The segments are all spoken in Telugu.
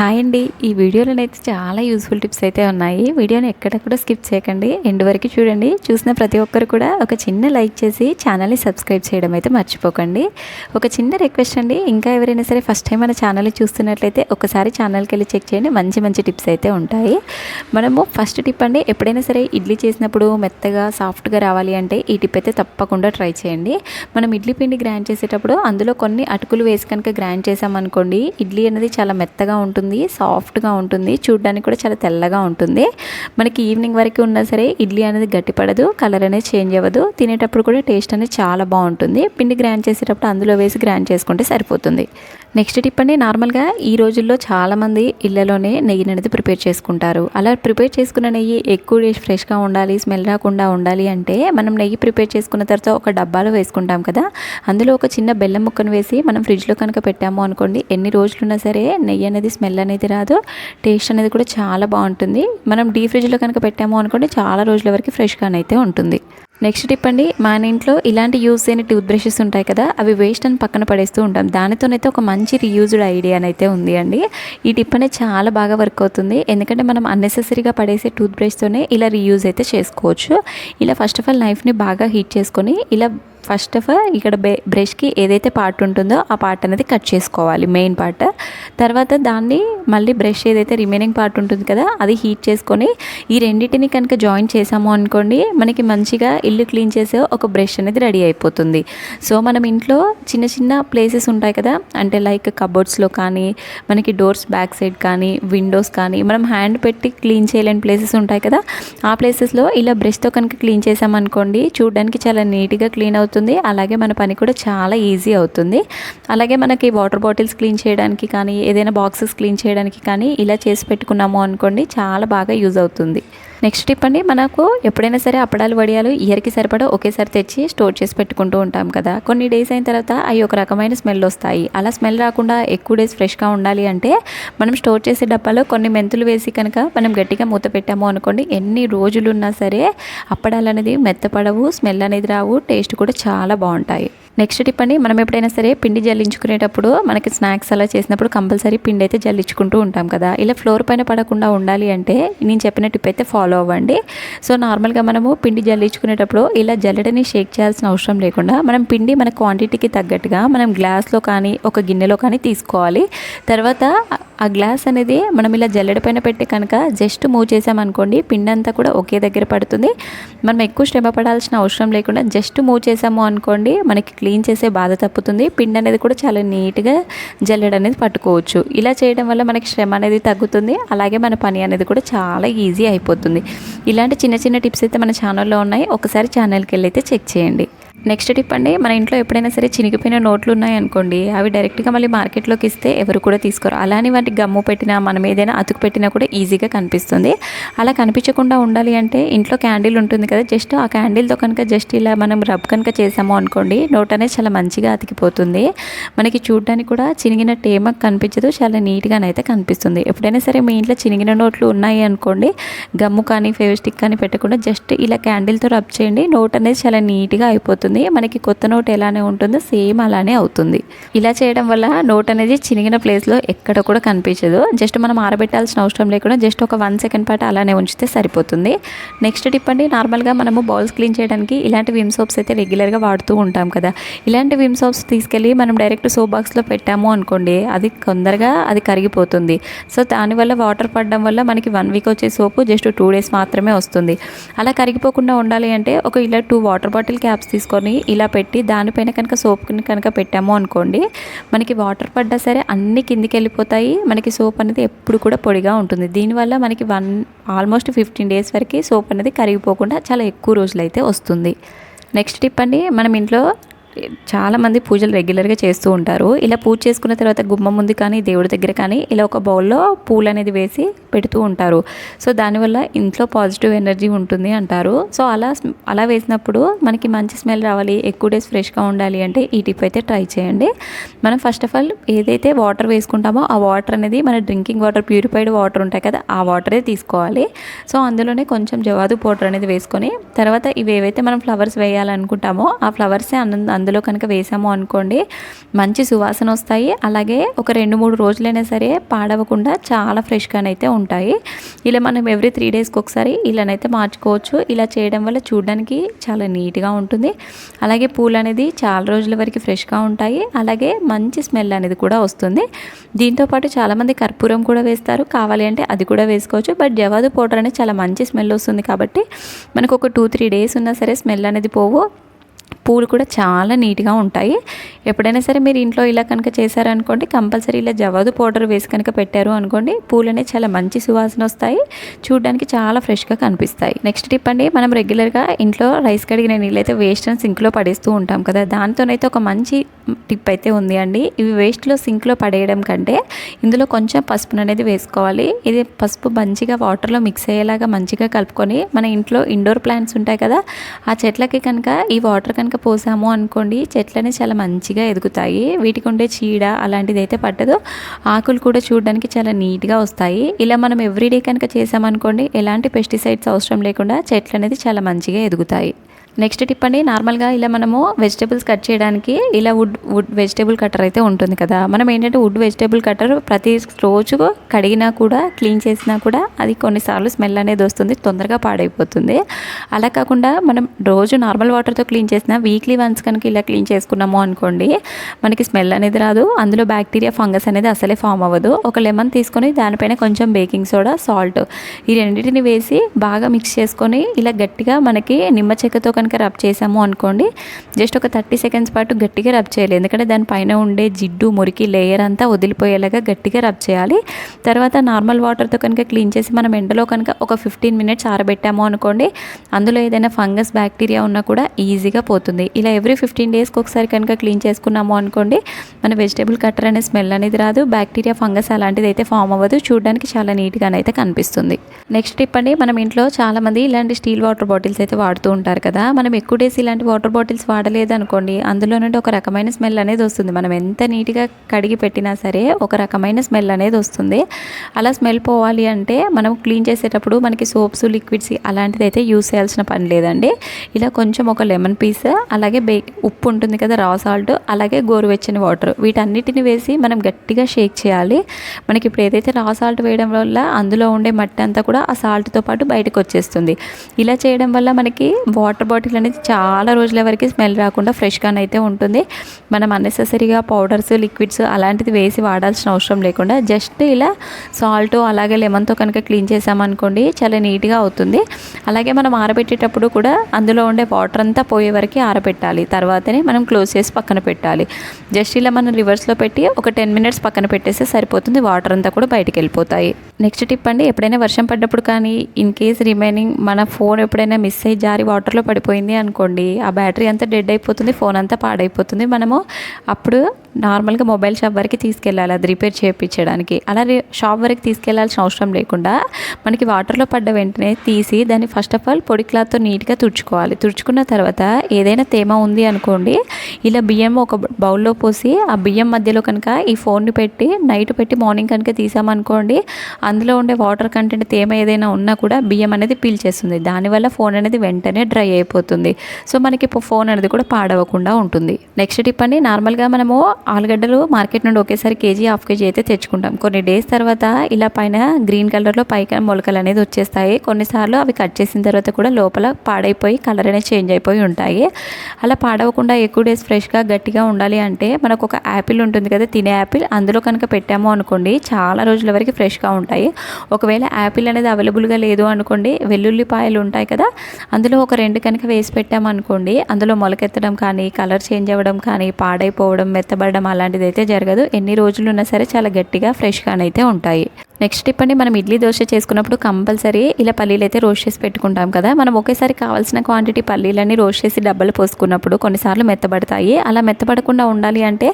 హాయ్ అండి. ఈ వీడియోలోనైతే చాలా యూస్ఫుల్ టిప్స్ అయితే ఉన్నాయి. వీడియోని ఎక్కడ కూడా స్కిప్ చేయకండి. ఎండ్ వరకు చూడండి. చూసిన ప్రతి ఒక్కరు కూడా ఒక చిన్న లైక్ చేసి ఛానల్ని సబ్స్క్రైబ్ చేయడం అయితే మర్చిపోకండి. ఒక చిన్న రిక్వెస్ట్ అండి. ఇంకా ఎవరైనా సరే ఫస్ట్ టైం మన ఛానల్ని చూస్తున్నట్లయితే ఒకసారి ఛానల్కి వెళ్ళి చెక్ చేయండి. మంచి మంచి టిప్స్ అయితే ఉంటాయి. మనము ఫస్ట్ టిప్ అండి. ఎప్పుడైనా సరే ఇడ్లీ చేసినప్పుడు మెత్తగా సాఫ్ట్గా రావాలి అంటే ఈ టిప్ అయితే తప్పకుండా ట్రై చేయండి. మనం ఇడ్లీ పిండి గ్రైండ్ చేసేటప్పుడు అందులో కొన్ని అటుకులు వేసి కనుక గ్రైండ్ చేసామనుకోండి ఇడ్లీ అనేది చాలా మెత్తగా ఉంటుంది. సాఫ్ట్గా ఉంటుంది చూడడానికి కూడా చాలా తెల్లగా ఉంటుంది. మనకి ఈవినింగ్ వరకు ఉన్నా సరే ఇడ్లీ అనేది గట్టిపడదు కలర్ అనేది చేంజ్ అవ్వదు. తినేటప్పుడు కూడా టేస్ట్ అనేది చాలా బాగుంటుంది. పిండి గ్రైండ్ చేసేటప్పుడు అందులో వేసి గ్రైండ్ చేసుకుంటే సరిపోతుంది. నెక్స్ట్ టిప్ అండి నార్మల్గా ఈ రోజుల్లో చాలామంది ఇళ్ళలోనే నెయ్యి అనేది ప్రిపేర్ చేసుకుంటారు. అలా ప్రిపేర్ చేసుకున్న నెయ్యి ఎక్కువ ఫ్రెష్గా ఉండాలి స్మెల్ రాకుండా ఉండాలి అంటే మనం నెయ్యి ప్రిపేర్ చేసుకున్న తర్వాత ఒక డబ్బాలో వేసుకుంటాం కదా. అందులో ఒక చిన్న బెల్లం ముక్కను వేసి మనం ఫ్రిడ్జ్లో కనుక పెట్టాము అనుకోండి ఎన్ని రోజులున్నా సరే నెయ్యి అనేది స్మెల్ అనేది రాదు. టేస్ట్ అనేది కూడా చాలా బాగుంటుంది. మనం డీ ఫ్రిడ్జ్లో కనుక పెట్టాము అనుకోండి చాలా రోజుల వరకు ఫ్రెష్గానైతే ఉంటుంది. నెక్స్ట్ టిప్ అండి మన ఇంట్లో ఇలాంటి యూజ్ అయిన టూత్ బ్రషెస్ ఉంటాయి కదా అవి వేస్ట్ అని పక్కన పడేస్తూ ఉంటాం. దానితోనైతే ఒక మంచి రీయూజ్డ్ ఐడియా అయితే ఉంది అండి. ఈ టిప్ అనేది చాలా బాగా వర్క్ అవుతుంది. ఎందుకంటే మనం అన్నెసెసరీగా పడేసే టూత్ బ్రష్తోనే ఇలా రీయూజ్ అయితే చేసుకోవచ్చు. ఇలా ఫస్ట్ ఆఫ్ ఆల్ నైఫ్ని బాగా హీట్ చేసుకొని ఇలా ఫస్ట్ ఆఫ్ ఆల్ ఇక్కడ బే బ్రష్కి ఏదైతే పార్ట్ ఉంటుందో ఆ పార్ట్ అనేది కట్ చేసుకోవాలి మెయిన్ పార్ట్ తర్వాత దాన్ని మళ్ళీ బ్రష్ ఏదైతే రిమైనింగ్ పార్ట్ ఉంటుంది కదా అది హీట్ చేసుకొని ఈ రెండింటిని కనుక జాయిన్ చేసాము అనుకోండి మనకి మంచిగా ఇల్లు క్లీన్ చేసే ఒక బ్రష్ అనేది రెడీ అయిపోతుంది. సో మనం ఇంట్లో చిన్న చిన్న ప్లేసెస్ ఉంటాయి కదా అంటే లైక్ కబోర్డ్స్లో కానీ మనకి డోర్స్ బ్యాక్ సైడ్ కానీ విండోస్ కానీ మనం హ్యాండ్ పెట్టి క్లీన్ చేయలేని ప్లేసెస్ ఉంటాయి కదా ఆ ప్లేసెస్లో ఇలా బ్రష్తో కనుక క్లీన్ చేసామనుకోండి చూడడానికి చాలా నీట్గా క్లీన్ అవుతుంది. అలాగే మన పని కూడా చాలా ఈజీ అవుతుంది. అలాగే మనకి వాటర్ బాటిల్స్ క్లీన్ చేయడానికి కానీ ఏదైనా బాక్సెస్ క్లీన్ చేయడానికి కానీ ఇలా చేసి పెట్టుకున్నాము అనుకోండి చాలా బాగా యూజ్ అవుతుంది. నెక్స్ట్ టిప్ అండి మనకు ఎప్పుడైనా సరే అప్పడాలు వడియాలు ఇయర్కి సరిపడా ఒకేసారి తెచ్చి స్టోర్ చేసి పెట్టుకుంటూ ఉంటాం కదా. కొన్ని డేస్ అయిన తర్వాత అవి ఒక రకమైన స్మెల్ వస్తాయి. అలా స్మెల్ రాకుండా ఎక్కువ డేస్ ఫ్రెష్గా ఉండాలి అంటే మనం స్టోర్ చేసే డబ్బాలో కొన్ని మెంతులు వేసి కనుక మనం గట్టిగా మూత పెట్టాము అనుకోండి ఎన్ని రోజులు ఉన్నా సరే అప్పడాలు అనేది మెత్తపడవు స్మెల్ అనేది రావు టేస్ట్ కూడా చాలా బాగుంటాయి. నెక్స్ట్ టిప్ అండి మనం ఎప్పుడైనా సరే పిండి జల్లించుకునేటప్పుడు మనకి స్నాక్స్ అలా చేసినప్పుడు కంపల్సరీ పిండి అయితే జల్లించుకుంటూ ఉంటాం కదా. ఇలా ఫ్లోర్ పైన పడకుండా ఉండాలి అంటే నేను చెప్పిన టిప్ అయితే ఫాలో అవ్వండి. సో నార్మల్గా మనము పిండి జల్లించుకునేటప్పుడు ఇలా జల్లెడని షేక్ చేయాల్సిన అవసరం లేకుండా మనం పిండి మన క్వాంటిటీకి తగ్గట్టుగా మనం గ్లాస్లో కానీ ఒక గిన్నెలో కానీ తీసుకోవాలి. తర్వాత ఆ గ్లాస్ అనేది మనం ఇలా జల్లెడ పైన పెట్టి కనుక జస్ట్ మూవ్ చేసామనుకోండి పిండి అంతా కూడా ఒకే దగ్గర పడుతుంది. మనం ఎక్కువ శ్రమ పడాల్సిన అవసరం లేకుండా జస్ట్ మూవ్ చేసాము అనుకోండి మనకి క్లీన్ చేసే బాధ తప్పుతుంది. పిండి అనేది కూడా చాలా నీట్గా జల్లెడ అనేది పట్టుకోవచ్చు. ఇలా చేయడం వల్ల మనకి శ్రమ అనేది తగ్గుతుంది. అలాగే మన పని అనేది కూడా చాలా ఈజీ అయిపోతుంది. ఇలాంటి చిన్న చిన్న టిప్స్ అయితే మన ఛానల్లో ఉన్నాయి. ఒకసారి ఛానల్కి వెళ్ళి అయితే చెక్ చేయండి. నెక్స్ట్ టిప్ అండి మన ఇంట్లో ఎప్పుడైనా సరే చినిగిపోయిన నోట్లు ఉన్నాయనుకోండి అవి డైరెక్ట్గా మళ్ళీ మార్కెట్లోకి ఇస్తే ఎవరు కూడా తీసుకోరు. అలానే వాటి గమ్ము పెట్టినా మనం ఏదైనా అతుకు పెట్టినా కూడా ఈజీగా కనిపిస్తుంది. అలా కనిపించకుండా ఉండాలి అంటే ఇంట్లో క్యాండిల్ ఉంటుంది కదా జస్ట్ ఆ క్యాండిల్తో కనుక జస్ట్ ఇలా మనం రబ్ కనుక చేసాము అనుకోండి నోట్ అనేది చాలా మంచిగా అతికిపోతుంది. మనకి చూడడానికి కూడా చినిగిన టేమ కనిపించదు చాలా నీట్గానైతే కనిపిస్తుంది. ఎప్పుడైనా సరే మీ ఇంట్లో చినిగిన నోట్లు ఉన్నాయి అనుకోండి గమ్ము కానీ ఫేవిస్టిక్ కానీ పెట్టకుండా జస్ట్ ఇలా క్యాండిల్తో రబ్ చేయండి నోట్ అనేది చాలా నీట్గా అయిపోతుంది. అవుతుంది మనకి కొత్త నోట్ ఎలానే ఉంటుందో సేమ్ అలానే అవుతుంది. ఇలా చేయడం వల్ల నోట్ అనేది చినిగిన ప్లేస్లో ఎక్కడ కూడా కనిపించదు. జస్ట్ మనం ఆరబెట్టాల్సిన అవసరం లేకుండా జస్ట్ ఒక వన్ సెకండ్ పాటు అలానే ఉంచితే సరిపోతుంది. నెక్స్ట్ టిప్ అండి నార్మల్గా మనము బౌల్స్ క్లీన్ చేయడానికి ఇలాంటి విమ్ సోప్స్ అయితే రెగ్యులర్గా వాడుతూ ఉంటాం కదా. ఇలాంటి విమ్ సోప్స్ తీసుకెళ్ళి మనం డైరెక్ట్ సోప్ బాక్స్లో పెట్టాము అనుకోండి అది తొందరగా అది కరిగిపోతుంది. సో దానివల్ల వాటర్ పడడం వల్ల మనకి వన్ వీక్ వచ్చే సోపు జస్ట్ టూ డేస్ మాత్రమే వస్తుంది. అలా కరిగిపోకుండా ఉండాలి అంటే ఒక ఇలా టూ వాటర్ బాటిల్ క్యాప్స్ తీసుకొని తీసుకొని ఇలా పెట్టి దానిపైన కనుక సోప్ని కనుక పెట్టాము అనుకోండి మనకి వాటర్ పడ్డా సరే అన్ని కిందికి వెళ్ళిపోతాయి. మనకి సోప్ అనేది ఎప్పుడు కూడా పొడిగా ఉంటుంది. దీనివల్ల మనకి వన్ ఆల్మోస్ట్ ఫిఫ్టీన్ డేస్ వరకు సోప్ అనేది కరిగిపోకుండా చాలా ఎక్కువ రోజులు అయితే వస్తుంది. నెక్స్ట్ టిప్ అండి మనం ఇంట్లో చాలామంది పూజలు రెగ్యులర్గా చేస్తూ ఉంటారు. ఇలా పూజ చేసుకున్న తర్వాత గుమ్మం ముందు కానీ దేవుడి దగ్గర కానీ ఇలా ఒక బౌల్లో పూలు అనేది వేసి పెడుతూ ఉంటారు. సో దానివల్ల ఇంట్లో పాజిటివ్ ఎనర్జీ ఉంటుంది అంటారు. సో అలా అలా వేసినప్పుడు మనకి మంచి స్మెల్ రావాలి ఎక్కువ డేస్ ఫ్రెష్గా ఉండాలి అంటే ఈ టిప్ అయితే ట్రై చేయండి. మనం ఫస్ట్ ఆఫ్ ఆల్ ఏదైతే వాటర్ వేసుకుంటామో ఆ వాటర్ అనేది మన డ్రింకింగ్ వాటర్ ప్యూరిఫైడ్ వాటర్ ఉంటాయి కదా ఆ వాటరే తీసుకోవాలి. సో అందులోనే కొంచెం జవాదు పౌడర్ అనేది వేసుకొని తర్వాత ఇవి ఏవైతే మనం ఫ్లవర్స్ వేయాలనుకుంటామో ఆ ఫ్లవర్సే అందు అందులో కనుక వేసాము అనుకోండి మంచి సువాసన వస్తాయి. అలాగే ఒక రెండు మూడు రోజులైనా సరే పాడవకుండా చాలా ఫ్రెష్గానైతే ఉంటాయి. ఇలా మనం ఎవ్రీ త్రీ డేస్కి ఒకసారి ఇలానైతే మార్చుకోవచ్చు. ఇలా చేయడం వల్ల చూడడానికి చాలా నీట్గా ఉంటుంది. అలాగే పూలు అనేది చాలా రోజుల వరకు ఫ్రెష్గా ఉంటాయి. అలాగే మంచి స్మెల్ అనేది కూడా వస్తుంది. దీంతోపాటు చాలామంది కర్పూరం కూడా వేస్తారు. కావాలి అంటే అది కూడా వేసుకోవచ్చు. బట్ జవాదు పౌడర్ అనేది చాలా మంచి స్మెల్ వస్తుంది కాబట్టి మనకు ఒక టూ త్రీ డేస్ ఉన్నా సరే స్మెల్ అనేది పోవు. పూలు కూడా చాలా నీట్గా ఉంటాయి. ఎప్పుడైనా సరే మీరు ఇంట్లో ఇలా కనుక చేశారనుకోండి కంపల్సరీ ఇలా జవాదు పౌడర్ వేసి కనుక పెట్టారు అనుకోండి పూలు అనేవి చాలా మంచి సువాసన వస్తాయి. చూడడానికి చాలా ఫ్రెష్గా కనిపిస్తాయి. నెక్స్ట్ టిప్ అండి మనం రెగ్యులర్గా ఇంట్లో రైస్ కడిగిన నీళ్ళైతే వేస్ట్ అని సింక్లో పడేస్తూ ఉంటాం కదా. దాంతోనైతే ఒక మంచి టిప్ అయితే ఉంది అండి. ఇవి వేస్ట్లో సింక్లో పడేయడం కంటే ఇందులో కొంచెం పసుపును అనేది వేసుకోవాలి. ఇది పసుపు మంచిగా వాటర్లో మిక్స్ అయ్యేలాగా మంచిగా కలుపుకొని మన ఇంట్లో ఇండోర్ ప్లాంట్స్ ఉంటాయి కదా ఆ చెట్లకి కనుక ఈ వాటర్ కనుక పోసాము అనుకోండి చెట్లనే చాలా మంచిగా ఎదుగుతాయి. వీటికి ఉండే చీడ అలాంటిది అయితే పట్టదు. ఆకులు కూడా చూడడానికి చాలా నీట్గా వస్తాయి. ఇలా మనం ఎవ్రీడే కనుక చేసామనుకోండి ఎలాంటి పెస్టిసైడ్స్ అవసరం లేకుండా చెట్లు అనేది చాలా మంచిగా ఎదుగుతాయి. నెక్స్ట్ టిప్ అండి నార్మల్గా ఇలా మనము వెజిటేబుల్స్ కట్ చేయడానికి ఇలా వుడ్ వుడ్ వెజిటేబుల్ కట్టర్ అయితే ఉంటుంది కదా. మనం ఏంటంటే వుడ్ వెజిటేబుల్ కట్టర్ ప్రతి రోజు కడిగినా కూడా క్లీన్ చేసినా కూడా అది కొన్నిసార్లు స్మెల్ అనేది వస్తుంది తొందరగా పాడైపోతుంది. అలా కాకుండా మనం రోజు నార్మల్ వాటర్తో క్లీన్ చేసిన వీక్లీ వన్స్ కనుక ఇలా క్లీన్ చేసుకున్నాము అనుకోండి మనకి స్మెల్ అనేది రాదు అందులో బ్యాక్టీరియా ఫంగస్ అనేది అసలే ఫామ్ అవ్వదు. ఒక లెమన్ తీసుకొని దానిపైన కొంచెం బేకింగ్ సోడా సాల్ట్ ఈ రెండింటిని వేసి బాగా మిక్స్ చేసుకొని ఇలా గట్టిగా మనకి నిమ్మ చెక్కతో కనుక కనుక రబ్ చేసాము అనుకోండి జస్ట్ ఒక థర్టీ సెకండ్స్ పాటు గట్టిగా రబ్ చేయాలి. ఎందుకంటే దానిపైన ఉండే జిడ్డు మురికి లేయర్ అంతా వదిలిపోయేలాగా గట్టిగా రబ్ చేయాలి. తర్వాత నార్మల్ వాటర్తో కనుక క్లీన్ చేసి మనం ఎండలో కనుక ఒక ఫిఫ్టీన్ మినిట్స్ ఆరబెట్టాము అనుకోండి అందులో ఏదైనా ఫంగస్ బ్యాక్టీరియా ఉన్నా కూడా ఈజీగా పోతుంది. ఇలా ఎవ్రీ ఫిఫ్టీన్ డేస్కి ఒకసారి కనుక క్లీన్ చేసుకున్నాము అనుకోండి మన వెజిటేబుల్ కట్టర్ అనే స్మెల్ అనేది రాదు. బ్యాక్టీరియా ఫంగస్ అలాంటిది అయితే ఫామ్ అవ్వదు. చూడడానికి చాలా నీట్గానైతే కనిపిస్తుంది. నెక్స్ట్ టిప్ అండి మనం ఇంట్లో చాలామంది ఇలాంటి స్టీల్ వాటర్ బాటిల్స్ అయితే వాడుతూ ఉంటారు కదా. మనం ఎక్కువ డేస్ ఇలాంటి వాటర్ బాటిల్స్ వాడలేదు అనుకోండి అందులో నుండి ఒక రకమైన స్మెల్ అనేది వస్తుంది. మనం ఎంత నీట్గా కడిగి పెట్టినా సరే ఒక రకమైన స్మెల్ అనేది వస్తుంది. అలా స్మెల్ పోవాలి అంటే మనం క్లీన్ చేసేటప్పుడు మనకి సోప్స్ లిక్విడ్స్ అలాంటిది అయితే యూస్ చేయాల్సిన పని లేదండి. ఇలా కొంచెం ఒక లెమన్ పీస్ అలాగే బే ఉప్పు ఉంటుంది కదా రా సాల్ట్ అలాగే గోరువెచ్చని వాటర్ వీటన్నిటిని వేసి మనం గట్టిగా షేక్ చేయాలి. మనకి ఇప్పుడు ఏదైతే రా సాల్ట్ వేయడం వల్ల అందులో ఉండే మట్టి అంతా కూడా ఆ సాల్ట్తో పాటు బయటకు వచ్చేస్తుంది. ఇలా చేయడం వల్ల మనకి వాటర్ బాటిల్ అనేది చాలా రోజుల వరకు స్మెల్ రాకుండా ఫ్రెష్గానైతే ఉంటుంది. మనం అన్నెసెసరీగా పౌడర్స్ లిక్విడ్స్ అలాంటిది వేసి వాడాల్సిన అవసరం లేకుండా జస్ట్ ఇలా సాల్ట్ అలాగే లెమన్తో కనుక క్లీన్ చేసామనుకోండి చాలా నీట్గా అవుతుంది. అలాగే మనం ఆరబెట్టేటప్పుడు కూడా అందులో ఉండే వాటర్ అంతా పోయే వరకు ఆరబెట్టాలి. తర్వాతనే మనం క్లోజ్ చేసి పక్కన పెట్టాలి. జస్ట్ ఇలా మనం రివర్స్లో పెట్టి ఒక టెన్ మినిట్స్ పక్కన పెట్టేస్తే సరిపోతుంది. వాటర్ అంతా కూడా బయటికి వెళ్ళిపోతాయి. నెక్స్ట్ టిప్ అండి ఎప్పుడైనా వర్షం పడ్డప్పుడు కానీ ఇన్ కేస్ రిమైనింగ్ మన ఫోన్ ఎప్పుడైనా మిస్ అయ్యి జారి వాటర్లో పడిపోయింది అనుకోండి. ఆ బ్యాటరీ అంతా డెడ్ అయిపోతుంది ఫోన్ అంతా పాడైపోతుంది. మనము అప్పుడు నార్మల్గా మొబైల్ షాప్ వరకు తీసుకెళ్ళాలి అది రిపేర్ చేయించడానికి. అలా షాప్ వరకు తీసుకెళ్ళాల్సిన అవసరం లేకుండా మనకి వాటర్లో పడ్డ వెంటనే తీసి దాన్ని ఫస్ట్ ఆఫ్ ఆల్ పొడి క్లాత్తో నీట్గా తుడుచుకోవాలి. తుడుచుకున్న తర్వాత ఏదైనా తేమ ఉంది అనుకోండి ఇలా బియ్యం ఒక బౌల్లో పోసి ఆ బియ్యం మధ్యలో కనుక ఈ ఫోన్ని పెట్టి నైట్ పెట్టి మార్నింగ్ కనుక తీసామనుకోండి అందులో ఉండే వాటర్ కంటెంట్ తేమ ఏదైనా ఉన్నా కూడా బియ్యం అనేది పీల్చేస్తుంది దానివల్ల ఫోన్ అనేది వెంటనే డ్రై అయిపోతుంది. సో మనకి ఫోన్ అనేది కూడా పాడవకుండా ఉంటుంది. నెక్స్ట్ టిప్ అండి నార్మల్గా మనము ఆలుగడ్డలు మార్కెట్ నుండి ఒకేసారి కేజీ హాఫ్ కేజీ అయితే తెచ్చుకుంటాం. కొన్ని డేస్ తర్వాత ఇలా పైన గ్రీన్ కలర్లో పైన మొలకలు అనేది వచ్చేస్తాయి. కొన్నిసార్లు అవి కట్ చేసిన తర్వాత కూడా లోపల పాడైపోయి కలర్ అనేది చేంజ్ అయిపోయి ఉంటాయి. అలా పాడవకుండా ఎక్కువ డేస్ ఫ్రెష్గా గట్టిగా ఉండాలి అంటే మనకు ఒక యాపిల్ ఉంటుంది కదా తినే యాపిల్ అందులో కనుక పెట్టాము అనుకోండి చాలా రోజుల వరకు ఫ్రెష్గా ఉంటాయి. ఒకవేళ యాపిల్ అనేది అవైలబుల్గా లేదు అనుకోండి వెల్లుల్లిపాయలు ఉంటాయి కదా అందులో ఒక రెండు కనుక వేసి పెట్టామనుకోండి అందులో మొలకెత్తడం కానీ కలర్ చేంజ్ అవ్వడం కానీ పాడైపోవడం మెత్తబడడం అలాంటిది అయితే జరగదు. ఎన్ని రోజులు ఉన్నా సరే చాలా గట్టిగా ఫ్రెష్గానైతే ఉంటాయి. నెక్స్ట్ టిప్ అండి మనం ఇడ్లీ దోశ చేసుకున్నప్పుడు కంపల్సరీ ఇలా పల్లీలు అయితే రోస్ట్ చేసి పెట్టుకుంటాం కదా. మనం ఒకేసారి కావాల్సిన క్వాంటిటీ పల్లీలన్నీ రోస్ట్ చేసి డబ్బలు పోసుకున్నప్పుడు కొన్నిసార్లు మెత్తబడతాయి. అలా మెత్తబడకుండా ఉండాలి అంటే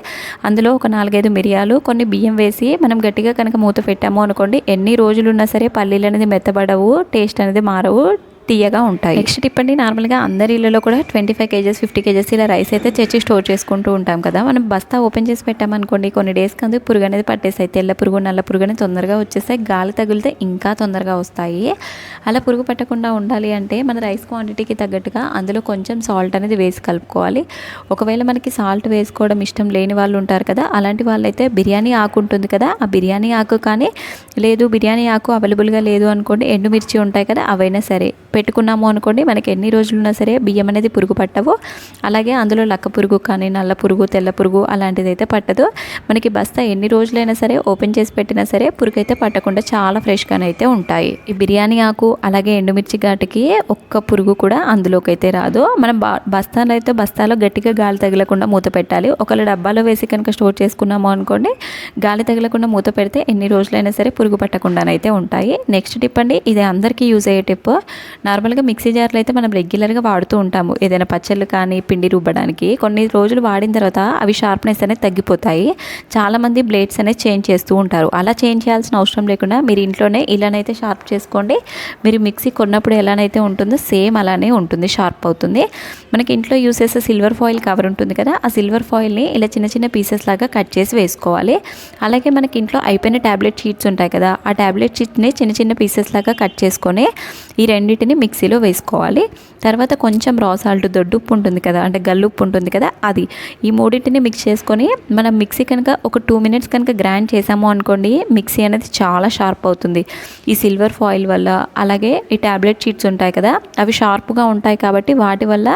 అందులో ఒక నాలుగైదు మిరియాలు కొన్ని బియ్యం వేసి మనం గట్టిగా కనుక మూత పెట్టాము అనుకోండి ఎన్ని రోజులు ఉన్నా సరే పల్లీలు అనేది మెత్తబడవు టేస్ట్ అనేది మారవు. తీయగా ఉంటాయి. నెక్స్ట్ టిప్ అండి నార్మల్గా అందరి ఇళ్ళలో కూడా twenty five kgs fifty kgs ఇలా రైస్ అయితే తెచ్చి స్టోర్ చేసుకుంటూ ఉంటాం కదా. మనం బస్తా ఓపెన్ చేసి పెట్టామనుకోండి కొన్ని డేస్ కందు పురుగు అనేది పట్టేస్తాయి. తెల్ల పురుగు నల్ల పురుగు అనేది తొందరగా వచ్చేస్తాయి. గాలి తగిలితే ఇంకా తొందరగా వస్తాయి. అలా పురుగు పట్టకుండా ఉండాలి అంటే మన రైస్ క్వాంటిటీకి తగ్గట్టుగా అందులో కొంచెం సాల్ట్ అనేది వేసి కలుపుకోవాలి. ఒకవేళ మనకి సాల్ట్ వేసుకోవడం ఇష్టం లేని వాళ్ళు ఉంటారు కదా అలాంటి వాళ్ళైతే బిర్యానీ ఆకు ఉంటుంది కదా ఆ బిర్యానీ ఆకు కానీ లేదు బిర్యానీ ఆకు అవైలబుల్గా లేదు అనుకోండి ఎండుమిర్చి ఉంటాయి కదా అవైనా సరే. పెట్టుకున్నాము అనుకోండి మనకి ఎన్ని రోజులు ఉన్నా సరే బియ్యం అనేది పురుగు పట్టవు. అలాగే అందులో లక్క పురుగు కానీ నల్ల పురుగు తెల్ల పురుగు అలాంటిది అయితే పట్టదు. మనకి బస్తా ఎన్ని రోజులైనా సరే ఓపెన్ చేసి పెట్టినా సరే పురుగు అయితే పట్టకుండా చాలా ఫ్రెష్గానే అయితే ఉంటాయి. ఈ బిర్యానీ ఆకు అలాగే ఎండుమిర్చి ఘాటుకి ఒక్క పురుగు కూడా అందులోకి అయితే రాదు. మనం బా బస్తాలో అయితే బస్తాలో గట్టిగా గాలి తగలకుండా మూత పెట్టాలి. ఒకవేళ డబ్బాలో వేసి కనుక స్టోర్ చేసుకున్నాము అనుకోండి గాలి తగలకుండా మూత పెడితే ఎన్ని రోజులైనా సరే పురుగు పట్టకుండానైతే ఉంటాయి. నెక్స్ట్ టిప్ అండి ఇది అందరికీ యూజ్ అయ్యే టిప్. నార్మల్గా మిక్సీ జార్లు అయితే మనం రెగ్యులర్గా వాడుతూ ఉంటాము. ఏదైనా పచ్చళ్ళు కానీ పిండి రుబ్బడానికి. కొన్ని రోజులు వాడిన తర్వాత అవి షార్ప్నెస్ అనేది తగ్గిపోతాయి. చాలామంది బ్లేడ్స్ అనేది చేంజ్ చేస్తూ ఉంటారు. అలా చేంజ్ చేయాల్సిన అవసరం లేకుండా మీరు ఇంట్లోనే ఇలానైతే షార్ప్ చేసుకోండి. మీరు మిక్సీ కొన్నప్పుడు ఎలానైతే ఉంటుందో సేమ్ అలానే ఉంటుంది షార్ప్ అవుతుంది. మనకి ఇంట్లో యూస్ చేసే సిల్వర్ ఫాయిల్ కవర్ ఉంటుంది కదా ఆ సిల్వర్ ఫాయిల్ని ఇలా చిన్న చిన్న పీసెస్ లాగా కట్ చేసి వేసుకోవాలి. అలాగే మనకి ఇంట్లో అయిపోయిన ట్యాబ్లెట్ షీట్స్ ఉంటాయి కదా ఆ ట్యాబ్లెట్ షీట్ని చిన్న చిన్న పీసెస్ లాగా కట్ చేసుకొని ఈ రెండింటిని మిక్సీలో వేసుకోవాలి. తర్వాత కొంచెం రా సాల్ట్ దొడ్డుప్పు ఉంటుంది కదా అంటే గల్లుప్పు ఉంటుంది కదా అది. ఈ మూడింటిని మిక్స్ చేసుకొని మనం మిక్సీ కనుక ఒక టూ మినిట్స్ కనుక గ్రైండ్ చేసాము అనుకోండి మిక్సీ అనేది చాలా షార్ప్ అవుతుంది. ఈ సిల్వర్ ఫాయిల్ వల్ల అలాగే ఈ ట్యాబ్లెట్ షీట్స్ ఉంటాయి కదా అవి షార్ప్గా ఉంటాయి కాబట్టి వాటి వల్ల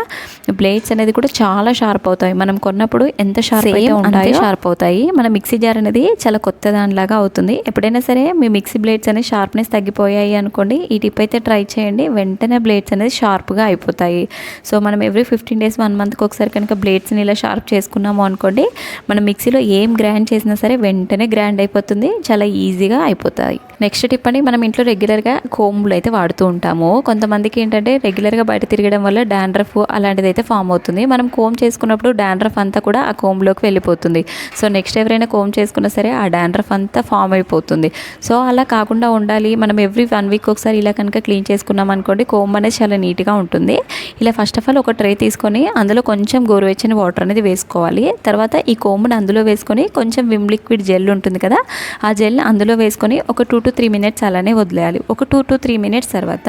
బ్లేడ్స్ అనేది కూడా చాలా షార్ప్ అవుతాయి. మనం కొన్నప్పుడు ఎంత షార్ప్ అయితే ఉంటాయో షార్ప్ అవుతాయి. మన మిక్సీ జార్ అనేది చాలా కొత్త దానిలాగా అవుతుంది. ఎప్పుడైనా సరే మీ మిక్సీ బ్లేడ్స్ అనేది షార్ప్నెస్ తగ్గిపోయాయి అనుకోండి ఈ టిప్ అయితే ట్రై చేయండి వెంటనే వెంటనే బ్లేడ్స్ అనేది షార్ప్గా అయిపోతాయి. సో మనం ఎవ్రీ ఫిఫ్టీన్ డేస్ వన్ మంత్కి ఒకసారి కనుక బ్లేడ్స్ని ఇలా షార్ప్ చేసుకున్నాము అనుకోండి మనం మిక్సీలో ఏం గ్రైండ్ చేసినా సరే వెంటనే గ్రైండ్ అయిపోతుంది చాలా ఈజీగా అయిపోతాయి. నెక్స్ట్ టిప్ అండి మనం ఇంట్లో రెగ్యులర్గా కోంబులు అయితే వాడుతూ ఉంటాము. కొంతమందికి ఏంటంటే రెగ్యులర్గా బయట తిరగడం వల్ల డాండ్రఫ్ అలాంటిది అయితే ఫామ్ అవుతుంది. మనం కోమ్ చేసుకున్నప్పుడు డాండ్రఫ్ అంతా కూడా ఆ కోమ్లోకి వెళ్ళిపోతుంది. సో నెక్స్ట్ ఎవరైనా కోమ్ చేసుకున్నా సరే ఆ డాండ్రఫ్ అంతా ఫామ్ అయిపోతుంది. సో అలా కాకుండా ఉండాలి. మనం ఎవ్రీ వన్ వీక్ ఒకసారి ఇలా కనుక క్లీన్ చేసుకున్నాం అనుకోండి కోమ్ అనేది చాలా నీట్గా ఉంటుంది. ఇలా ఫస్ట్ ఆఫ్ ఆల్ ఒక ట్రే తీసుకొని అందులో కొంచెం గోరువెచ్చని వాటర్ అనేది వేసుకోవాలి. తర్వాత ఈ కోమ్ని అందులో వేసుకొని కొంచెం విమ్ లిక్విడ్ జెల్ ఉంటుంది కదా ఆ జెల్ అందులో వేసుకొని ఒక టూ టు త్రీ మినిట్స్ అలానే వదిలేయాలి. ఒక టూ టు త్రీ మినిట్స్ తర్వాత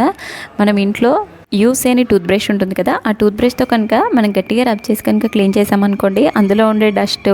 మనం ఇంట్లో యూస్ అయిన టూత్ బ్రష్ ఉంటుంది కదా ఆ టూత్ బ్రష్తో కనుక మనం గట్టిగా రబ్ చేసి కనుక క్లీన్ చేసామనుకోండి అందులో ఉండే డస్ట్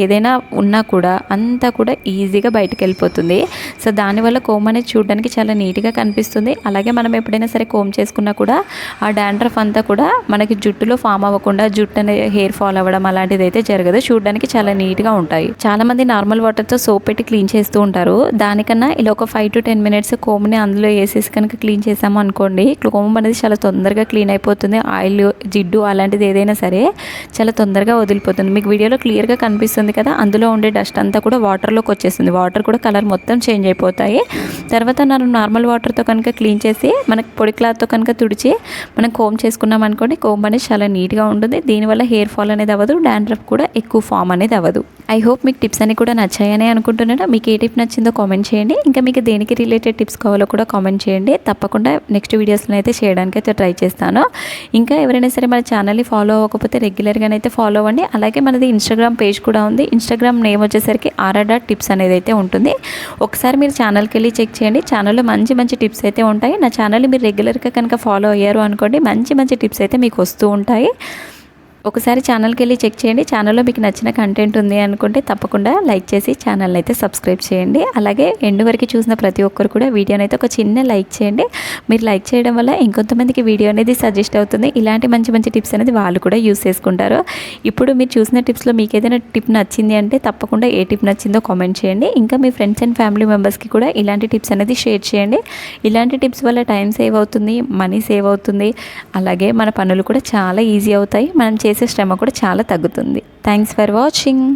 ఏదైనా ఉన్నా కూడా అంతా కూడా ఈజీగా బయటకు వెళ్ళిపోతుంది సో దానివల్ల కోమ్ అనేది చూడడానికి చాలా నీట్గా కనిపిస్తుంది. అలాగే మనం ఎప్పుడైనా సరే కోమ్ చేసుకున్నా కూడా ఆ డాండ్రఫ్ అంతా కూడా మనకి జుట్టులో ఫామ్ అవ్వకుండా జుట్టు అనే హెయిర్ ఫాల్ అవ్వడం అలాంటిది అయితే జరగదు. చూడడానికి చాలా నీట్గా ఉంటాయి. చాలామంది నార్మల్ వాటర్తో సోప్ పెట్టి క్లీన్ చేస్తూ ఉంటారు. దానికన్నా ఇలా ఒక ఫైవ్ టు టెన్ మినిట్స్ కోమ్ని అందులో వేసేసి కనుక క్లీన్ చేసాము అనుకోండి కోమ్ అనేది చాలా తొందరగా క్లీన్ అయిపోతుంది. ఆయిల్ జిడ్డు అలాంటిది ఏదైనా సరే చాలా తొందరగా వదిలిపోతుంది. మీకు వీడియోలో క్లియర్గా కనిపిస్తుంది. కదా అందులో ఉండే డస్ట్ అంతా కూడా వాటర్లోకి వచ్చేస్తుంది. వాటర్ కూడా కలర్ మొత్తం చేంజ్ అయిపోతాయి. తర్వాత మనం నార్మల్ వాటర్తో కనుక క్లీన్ చేసి మనకి పొడి క్లాత్తో కనుక తుడిచి మనం కోమ్ చేసుకున్నాం అనుకోండి కోమ్ అనేది చాలా నీట్గా ఉంటుంది. దీనివల్ల హెయిర్ ఫాల్ అనేది అవ్వదు డాండ్రఫ్ కూడా ఎక్కువ ఫామ్ అనేది అవ్వదు. ఐ హోప్ మీకు టిప్స్ అన్ని కూడా నచ్చాయని అనుకుంటున్నాను. మీకు ఏ టిప్ నచ్చిందో కామెంట్ చేయండి. ఇంకా మీకు దేనికి రిలేటెడ్ టిప్స్ కావాలో కూడా కామెంట్ చేయండి. తప్పకుండా నెక్స్ట్ వీడియోస్లో అయితే చేయడానికి అయితే ట్రై చేస్తాను. ఇంకా ఎవరైనా సరే మన ఛానల్ని ఫాలో అవ్వకపోతే రెగ్యులర్గానైతే ఫాలో అవ్వండి. అలాగే మనది ఇన్స్టాగ్రామ్ పేజ్ కూడా ఉంది. ఇన్స్టాగ్రామ్ నేమ్ వచ్చేసరికి ఆర్ఆర్ డాట్ టిప్స్ అనేది అయితే ఉంటుంది. ఒకసారి మీరు ఛానల్కి వెళ్ళి చెక్ చేయండి. ఛానల్లో మంచి మంచి టిప్స్ అయితే ఉంటాయి. నా ఛానల్ని మీరు రెగ్యులర్గా కనుక ఫాలో అయ్యారు అనుకోండి మంచి మంచి టిప్స్ అయితే మీకు వస్తూ ఉంటాయి. ఒకసారి ఛానల్కి వెళ్ళి చెక్ చేయండి. ఛానల్లో మీకు నచ్చిన కంటెంట్ ఉంది అనుకుంటే తప్పకుండా లైక్ చేసి ఛానల్ అయితే సబ్స్క్రైబ్ చేయండి. అలాగే ఎండు వరకు చూసిన ప్రతి ఒక్కరు కూడా వీడియోని అయితే ఒక చిన్న లైక్ చేయండి. మీరు లైక్ చేయడం వల్ల ఇంకొంతమందికి వీడియో అనేది సజెస్ట్ అవుతుంది. ఇలాంటి మంచి మంచి టిప్స్ అనేది వాళ్ళు కూడా యూస్ చేసుకుంటారు. ఇప్పుడు మీరు చూసిన టిప్స్లో మీకు ఏదైనా టిప్ నచ్చింది అంటే తప్పకుండా ఏ టిప్ నచ్చిందో కామెంట్ చేయండి. ఇంకా మీ ఫ్రెండ్స్ అండ్ ఫ్యామిలీ మెంబర్స్కి కూడా ఇలాంటి టిప్స్ అనేది షేర్ చేయండి. ఇలాంటి టిప్స్ వల్ల టైం సేవ్ అవుతుంది మనీ సేవ్ అవుతుంది. అలాగే మన పనులు కూడా చాలా ఈజీ అవుతాయి. మనం చేసే శ్రమ కూడా చాలా తగ్గుతుంది. Thanks for watching